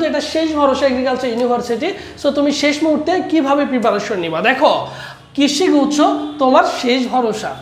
যেহেতু এটা শেষ ভরসা এগ্রিকালচার ইউনিভার্সিটি সো তুমি শেষ মুহূর্তে কীভাবে প্রিপারেশন নিবা? দেখো কৃষি গুচ্ছ তোমার শেষ ভরসা।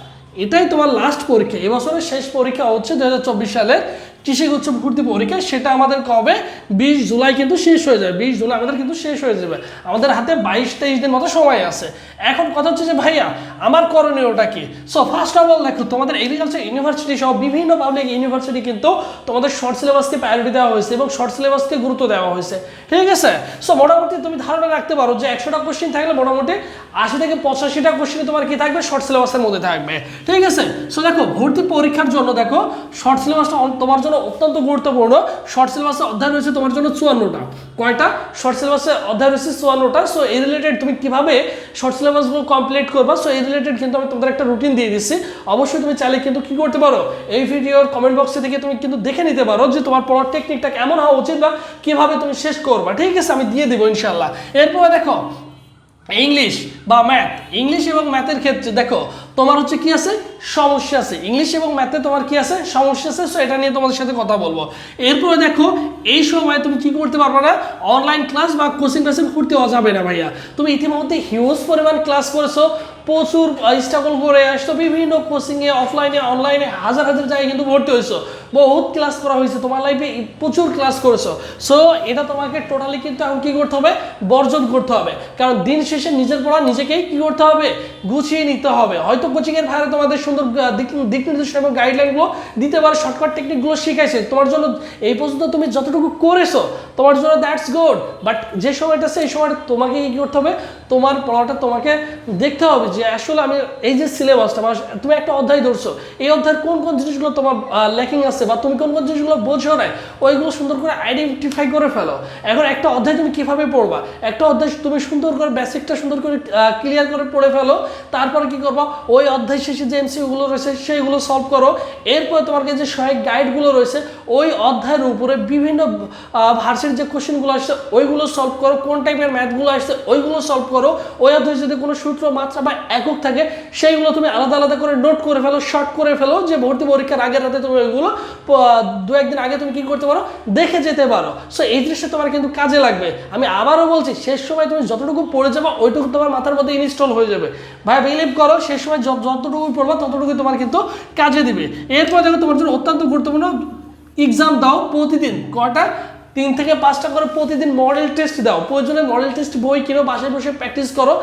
এটাই তোমার লাস্ট পরীক্ষা। এবছরের শেষ পরীক্ষা হচ্ছে দু হাজার চব্বিশ সালের কৃষি গুচ্ছ ভর্তি পরীক্ষা। সেটা আমাদের কবে? বিশ জুলাই কিন্তু শেষ হয়ে যাবে, বিশ জুলাই আমাদের কিন্তু শেষ হয়ে যাবে। আমাদের হাতে বাইশ, তেইশ দিন মতো সময় আছে। এখন কথা হচ্ছে যে, ভাইয়া, আমার করণীয়টা কি? সো ফার্স্ট অফ অল দেখো, তোমাদের এগ্রিকালচার ইউনিভার্সিটি সহ বিভিন্ন পাবলিক ইউনিভার্সিটি কিন্তু তোমাদের শর্ট সিলেবাসকে প্রায়োরিটি দেওয়া হয়েছে এবং শর্ট সিলেবাসকে গুরুত্ব দেওয়া হয়েছে। ঠিক আছে? সো মোটামুটি তুমি ধারণা রাখতে পারো যে, একশোটা কোশ্চিন থাকলে মোটামুটি আশি থেকে পঁচাশিটা কোশ্চিন তোমার কি থাকবে? শর্ট সিলেবাসের মধ্যে থাকবে। ঠিক আছে? সো দেখো, ভর্তি পরীক্ষার জন্য, দেখো শর্ট সিলেবাসটা তোমার জন্য অত্যন্ত গুরুত্বপূর্ণ। শর্ট সিলেবাসে অধ্যায় রয়েছে তোমার জন্য চুয়ান্নটা। কয়টা? শর্ট সিলেবাসে অধ্যায় রয়েছে চুয়ান্নটা। সো এই রিলেটেড তুমি কীভাবে শর্ট সিলেবাসগুলো কমপ্লিট করবা? সো এই রিলেটেড কিন্তু আমি তোমাদের একটা রুটিন দিয়ে দিচ্ছি। অবশ্যই তুমি চাইলে কিন্তু কী করতে পারো? এই ভিডিওর কমেন্ট বক্সে থেকে তুমি কিন্তু দেখে নিতে পারো যে তোমার পড়ার টেকনিকটা কেমন হওয়া উচিত বা কীভাবে তুমি শেষ করবা। ঠিক আছে, আমি দিয়ে দেবো ইনশাল্লাহ এরপরে দেখো ইংলিশ বা ম্যাথ ইংলিশ এবং ম্যাথের ক্ষেত্রে, দেখো, তোমার হচ্ছে কি আছে? সমস্যা আছে। ইংলিশ এবং ম্যাথে তোমার কি আছে? সমস্যা আছে সো এটা নিয়ে তোমাদের সাথে কথা বলব। এরপরে দেখো, এই সময় তুমি কি করতে পারবে না? অনলাইন ক্লাস বা কোচিং ক্লাসে হওয়া যাবে না, ভাইয়া। তুমি ইতিমধ্যে হিউজ পরিমাণ ক্লাস করেছ। প্রচুর স্ট্রাগল করে আসতো, বিভিন্ন কোচিংয়ে অফলাইনে অনলাইনে হাজার হাজার জায়গায় কিন্তু ভর্তি হয়েছো। বহুত ক্লাস করা হয়েছে, তোমার লাইফে প্রচুর ক্লাস করেছ। সো এটা তোমাকে টোটালি কিন্তু এখন কি করতে হবে? বর্জন করতে হবে। কারণ দিন শেষে নিজের পড়া নিজেকেই কী করতে হবে? গুছিয়ে নিতে হবে। হয়তো কোচিংয়ের ভাইরা তোমাদের সুন্দর দিক নির্দেশনা এবং গাইডলাইনগুলো দিতে পারে শর্টকাট টেকনিকগুলো শিখাইছে। তোমার জন্য এই পর্যন্ত তুমি যতটুকু করেছ, তোমার জন্য দ্যাটস গুড বাট যে সময়টা সেই সময়টা তোমাকে কি করতে হবে? তোমার পড়াটা তোমাকে দেখতে হবে যে আসলে আমি এই যে সিলেবাসটা তুমি একটা অধ্যায় ধরছো, এই অধ্যায়ের কোন কোন জিনিসগুলো তোমার ল্যাকিং আছে বা তুমি কোন কোন জিনিসগুলো বোঝো না ওইগুলো সুন্দর করে আইডেন্টিফাই করে ফেলো। এখন একটা অধ্যায় তুমি কীভাবে পড়বা? একটা অধ্যায় তুমি সুন্দর করে বেসিকটা সুন্দর করে ক্লিয়ার করে পড়ে ফেলো, তারপরে কি করবা? ওই অধ্যায় শেষে যে এমসিগুলো রয়েছে, সেইগুলো সলভ করো। এরপর তোমার কাছে যে সহায়ক গাইডগুলো রয়েছে, ওই অধ্যায়ের উপরে বিভিন্ন ভার্সের যে কোশ্চেনগুলো আসছে, ওইগুলো সলভ করো। কোন টাইপের ম্যাথগুলো আসছে, ওইগুলো সলভ করো। ওই অধ্যায়ে যদি কোনো সূত্র, মাত্রা বা একক থাকে, সেইগুলো তুমি আলাদা আলাদা করে নোট করে ফেলো শর্ট করে ফেলো, যে ভর্তি পরীক্ষার আগের রাতে তুমি ওইগুলো দু একদিন আগে তুমি কি করতে পারো? দেখে যেতে পারো। সো এই জিনিসটা তোমার কিন্তু কাজে লাগবে। আমি আবারও বলছি, শেষ সময় তুমি যতটুকু পড়ে যাবে, ওইটুকু তোমার মাথার মধ্যে ইনস্টল হয়ে যাবে। ভাই বিলিভ করো, শেষ সময় যত- যতটুকু পড়বা ততটুকু তোমার কিন্তু কাজে দিবে। এরপর দেখো, তোমার জন্য অত্যন্ত গুরুত্বপূর্ণ এক্সাম দাও প্রতিদিন কটা তিন থেকে পাঁচটা করে প্রতিদিন মডেল টেস্ট দাও। প্রয়োজনে মডেল টেস্ট বই কিনো, বাসায় বসে প্র্যাকটিস করো।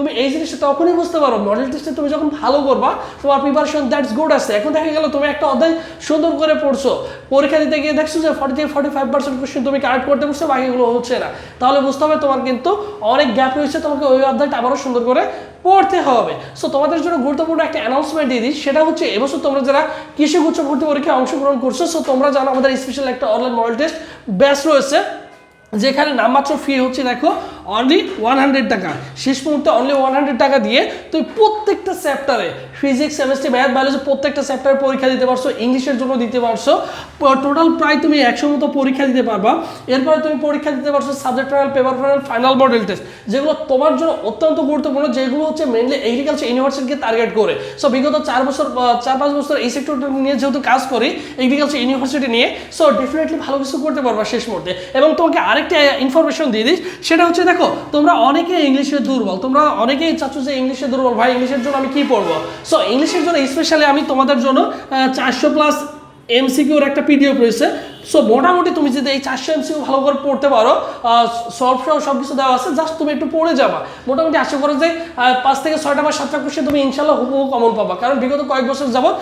তুমি এই জিনিসটা তখনই বুঝতে পারো। মডেল টেস্টে তুমি যখন ভালো করবা, তোমার প্রিপারেশন দ্যাটস গুড আছে। এখন দেখা গেল তুমি একটা অধ্যায় সুন্দর করে পড়ছো। পরীক্ষা দিতে গিয়ে দেখছ যে forty forty five percent question তুমি কারেক্ট করতে পারছ বাকিগুলো হচ্ছে না। তাহলে বুঝতে হবে তোমার কিন্তু অনেক গ্যাপ রয়েছে, তোমাকে ওই অধ্যায়টা আবারও সুন্দর করে পড়তে হবে। সো তোমাদের জন্য গুরুত্বপূর্ণ একটা অ্যানাউন্সমেন্ট দিয়ে দিই। সেটা হচ্ছে, এবছর তোমরা যারা কৃষি উচ্চ ভর্তি পরীক্ষায় অংশগ্রহণ করছ সো তোমরা জানো আমাদের স্পেশাল একটা অনলাইন মডেল টেস্ট ব্যাচ রয়েছে, যেখানে নামমাত্র ফি হচ্ছে, দেখো। অনলি ওয়ান হান্ড্রেড টাকা। শেষ মুহূর্তে অনলি ওয়ান হান্ড্রেড টাকা দিয়ে তুমি প্রত্যেকটা চ্যাপ্টারে ফিজিক্স কেমিস্ট্রি ম্যাথ বায়োলজি প্রত্যেকটা চ্যাপ্টারে পরীক্ষা দিতে পারছ, ইংলিশের জন্য দিতে পারছ টোটাল প্রায় তুমি একশো মতো পরীক্ষা দিতে পারবা। এরপরে তুমি পরীক্ষা দিতে পারছ subject final paper final final model test যেগুলো তোমার জন্য অত্যন্ত গুরুত্বপূর্ণ, যেগুলো হচ্ছে মেনলি এগ্রিকালচার ইউনিভার্সিটিকে টার্গেট করে। সো বিগত চার বছর চার পাঁচ বছর এই সেক্টরটা নিয়ে যেহেতু কাজ করি এগ্রিকালচার ইউনিভার্সিটি নিয়ে সো ডেফিনেটলি ভালো কিছু করতে পারবা শেষ মুহূর্তে। এবং তোমাকে আরেকটা ইনফরমেশন দিয়ে দিস সেটা হচ্ছে দেখো তোমরা অনেকে ইংলিশে দুর্বল, তোমরা অনেকেই চাচ্ছ যে ইংলিশে দুর্বল, ভাই ইংলিশের জন্য আমি কি পড়ব? সো ইংলিশের জন্য স্পেশালি আমি তোমাদের জন্য চারশো প্লাস এমসিকিউর একটা পিডিও রয়েছে। সো মোটামুটি তুমি যদি এই চারশো এমসিকিউ ভালো করে পড়তে পারো সলভ সহ সব কিছু দেওয়া আছে জাস্ট তুমি একটু পড়ে যাবা। মোটামুটি আশা করো যে পাঁচ থেকে ছয়টা বা সাতটা কোশ্চেন তুমি ইনশাল্লাহ হুবহু কমন পাবা। কারণ বিগত কয়েক বছর যাবত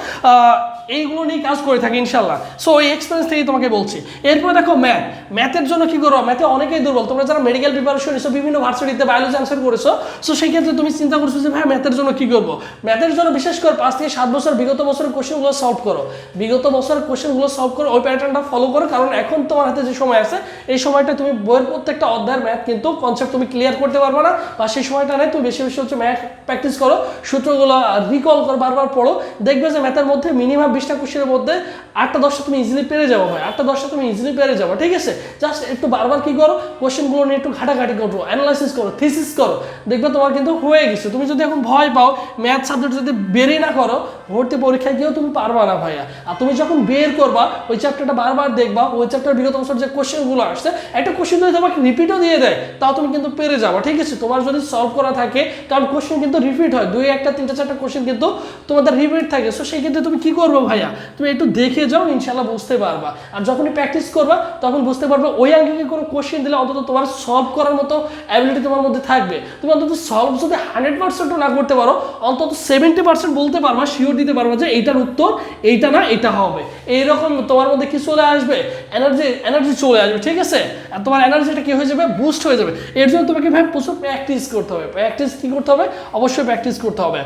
এইগুলো নিয়ে কাজ করে থাকি ইনশাল্লাহ সো ওই এক্সপিরিয়েন্স থেকেই তোমাকে বলছি। এরপর দেখো ম্যাথ ম্যাথের জন্য কি করো? ম্যাথে অনেকেই দুর্বল। তোমরা যারা মেডিকেল প্রিপারেশন নিছো, বিভিন্ন ভার্সিটিতে বায়োলজি আনসার করেছ সো সেই ক্ষেত্রে তুমি চিন্তা করছ যে, ভাই ম্যাথের জন্য কি করব? ম্যাথের জন্য বিশেষ করে পাঁচ থেকে সাত বছর বিগত বছরের কোশ্চেনগুলো সলভ করো। বিগত বছরের কোশ্চেনগুলো সলভ করো, ওই প্যাটার্নটা ফলো করো, কারণ এখন তোমার হাতে যে সময় আছে, এই সময়টা তুমি বইয়ের প্রত্যেকটা অধ্যায়ের ম্যাথ কিন্তু কনসেপ্ট তুমি ক্লিয়ার করতে পারবে না, বা সেই সময়টা নেই, তুমি বেশি বেশি হচ্ছে ম্যাথ প্র্যাকটিস করো, সূত্রগুলো রিকল করো, বারবার পড়ো, দেখবে যে ম্যাথের মধ্যে মিনিমাম বিশটা কোশ্চেনের মধ্যে আটটা দশটা তুমি ইজিলি পেরে যাব ভাই, আটটা দশটা তুমি ইজিলি পেরে যাব ঠিক আছে? জাস্ট একটু বারবার কি করো কোশ্চেনগুলো নিয়ে একটু ঘাটাঘাটি করো অ্যানালাইসিস করো থিসিস করো। দেখবে তোমার কিন্তু হয়ে গেছে। তুমি যদি এখন ভয় পাও ম্যাথ সাবজেক্ট যদি বেরই না করো, ভর্তি পরীক্ষায় গিয়েও তুমি পারবা না ভাইয়া। আর তুমি যখন বের করবা, ওই চ্যাপ্টারটা বারবার দেখবা, ওই চ্যাপ্টার বিগত বছর যে কোশ্চেনগুলো আসছে, একটা কোশ্চেন যদি তোমাকে রিপিটও দিয়ে দেয়, তাও তুমি কিন্তু পেরে যাবা। ঠিক আছে? তোমার যদি সলভ করা থাকে, কারণ কোশ্চেন কিন্তু রিপিট হয়। দুই একটা, তিনটা, চারটা কোশ্চেন কিন্তু তোমাদের রিপিট থাকে। সো সেই ক্ষেত্রে তুমি কি করব ভাইয়া? তুমি একটু দেখে যাও ইনশাল্লাহ বুঝতে পারবা। আর যখনই প্র্যাকটিস করবা, তখন বুঝতে পারবে ওই আঙ্গিকে কোনো কোশ্চেন দিলে অন্তত তোমার সলভ করার মতো অ্যাবিলিটি তোমার মধ্যে থাকবে। তুমি অন্তত সলভ যদি হান্ড্রেড পার্সেন্টও না করতে পারো, অন্তত সেভেন্টি পার্সেন্ট বলতে পারবা শিওর দিতে পারবা যে এইটার উত্তর, এইটা না এটা হবে। এইরকম তোমার মধ্যে কি চলে আসবে? এনার্জি এনার্জি চলে আসবে, ঠিক আছে? আর তোমার এনার্জিটা কি হয়ে যাবে? বুস্ট হয়ে যাবে। এর জন্য তোমাকে ভাই প্রচুর প্র্যাকটিস করতে হবে। প্র্যাকটিস কি করতে হবে? অবশ্যই প্র্যাকটিস করতে হবে।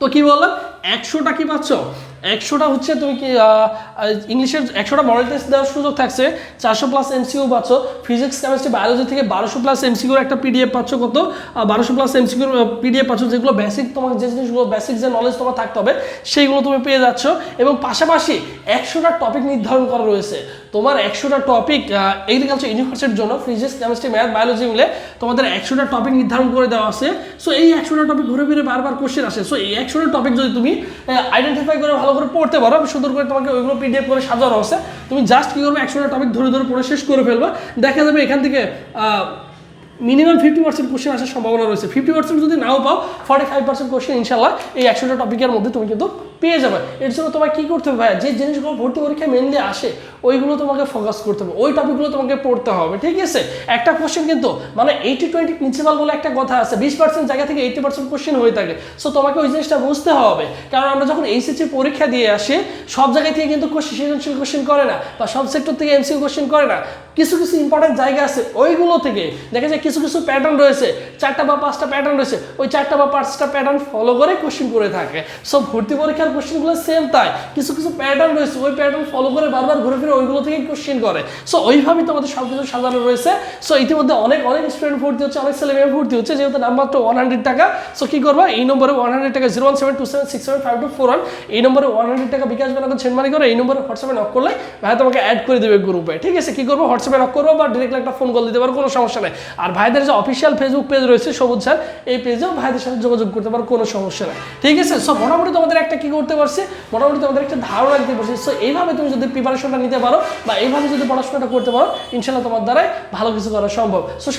তো কি বললাম? একশোটা কি পাচ্ছ? একশোটা হচ্ছে তুমি কি ইংলিশের একশোটা মডেল টেস্ট দেওয়ার সুযোগ থাকছে, চারশো প্লাস এমসিউ পাচ্ছ ফিজিক্স কেমিস্ট্রি বায়োলজি থেকে বারোশো প্লাস এমসিকিউর একটা পিডিএফ পাচ্ছ কত বারোশো প্লাস এমসিকিউর পিডিএফ পাচ্ছ, যেগুলো বেসিক তোমার যে জিনিসগুলো বেসিক যে নলেজ তোমার থাকতে হবে, সেইগুলো তুমি পেয়ে যাচ্ছ, এবং পাশাপাশি একশোটা টপিক নির্ধারণ করা রয়েছে। তোমার একশোটা টপিক এগ্রিকালচার ইউনিভার্সিটির জন্য ফিজিক্স কেমিস্ট্রি ম্যাথ বায়োলজি মিলে তোমাদের একশোটা টপিক নির্ধারণ করে দেওয়া আছে। সো এই একশোটা টপিক ঘুরে ফিরে বারবার কোশ্চেন আসে। সো এই একশোটা টপিক যদি তুমি আইডেন্টিফাই করে ভালো করে পড়তে পারো সুন্দর করে তোমাকে ওইগুলো পিডিএফ করে সাজানো আছে। তুমি জাস্ট কী করবে, একশোটা টপিক ধরে ধরে পড়ে শেষ করে ফেলবা। দেখা যাবে এখান থেকে মিনিমাম ফিফটি পার্সেন্ট কোশ্চেন আসার সম্ভাবনা রয়েছে। ফিফটি পার্সেন্ট যদি নাও পাও ফর্টি ফাইভ পার্সেন্ট কোশ্চেন ইনশাল্লাহ এই একশোটা টপিকের মধ্যে তুমি কিন্তু পেয়ে যাবে। এর জন্য তোমার কী করতে হবে যে জিনিসগুলো ভর্তি পরীক্ষায় মেনলি আসে ওইগুলো তোমাকে ফোকাস করতে হবে। ওই টপিকগুলো তোমাকে পড়তে হবে, ঠিক আছে? একটা কোশ্চেন কিন্তু মানে এইটি টোয়েন্টি প্রিন্সিপাল বলে একটা কথা আছে, বিশ পার্সেন্ট জায়গা থেকে এইটি পার্সেন্ট কোশ্চেন হয়ে থাকে। সো তোমাকে ওই জিনিসটা বুঝতে হবে। কারণ আমরা যখন এইচএসসি পরীক্ষা দিয়ে আসি, সব জায়গায় থেকে কিন্তু সৃজনশীল কোশ্চেন করে না, বা সব সেক্টর থেকে এমসিউ কোশ্চেন করে না। কিছু কিছু ইম্পর্টেন্ট জায়গা আছে, ওইগুলো থেকে দেখা যায় কিছু কিছু প্যাটার্ন রয়েছে, চারটা বা পাঁচটা প্যাটার্ন রয়েছে, ওই চারটা বা পাঁচটা প্যাটার্ন ফলো করে কোশ্চেন করে থাকে। সো ভর্তি পরীক্ষার কোশ্চেনগুলো সেম তাই। কিছু কিছু প্যাটার্ন রয়েছে, ওই প্যাটার্ন ফলো করে বারবার ঘুরে ফিরে ওইগুলো থেকেই কোশ্চেন করে। সো ওইভাবেই তোমাদের সব কিছু সাজানো রয়েছে। সো ইতিমধ্যে অনেক অনেক স্টুডেন্ট ভর্তি হচ্ছে, অনেক ছেলে মেয়ে ভর্তি হচ্ছে, যেহেতু নাম মাত্র ওয়ান হান্ড্রেড টাকা। সো কি করবা? এই নম্বরে ওয়ান হান্ড্রেড টাকা zero one seven two seven six seven five two four one এই নম্বরে ওয়ান হান্ড্রেড টাকা বিকাশ ব্যাংক সেন্ড মানি করে, এই নম্বরে হোয়াটসঅ্যাপে নক করলে ভাই তোমাকে অ্যাড করে দেবে গ্রুপে ঠিক আছে? কি করব? হোয়াটসঅ্যাপে নক করব বা ডিরেক্টলি একটা ফোন কল দিতে পারো, কোনো সমস্যা নেই। আর ভাইদের যে অফিসিয়াল ফেসবুক পেজ রয়েছে, সবুজ স্যার, এই পেজেও ভাইদের সাথে যোগাযোগ করতে পারো, কোনো সমস্যা নেই। ঠিক আছে? সো মোটামুটি তোমাদের একটা কি করতে পারছি? মোটামুটি তোমাদের একটা ধারণা দিতে পারছি। সো এইভাবে তুমি যদি প্রিপারেশনটা পারো বা এইভাবে যদি পড়াশোনাটা করতে পারো ইনশাল্লাহ তোমার দ্বারাই ভালো কিছু করা সম্ভব। সো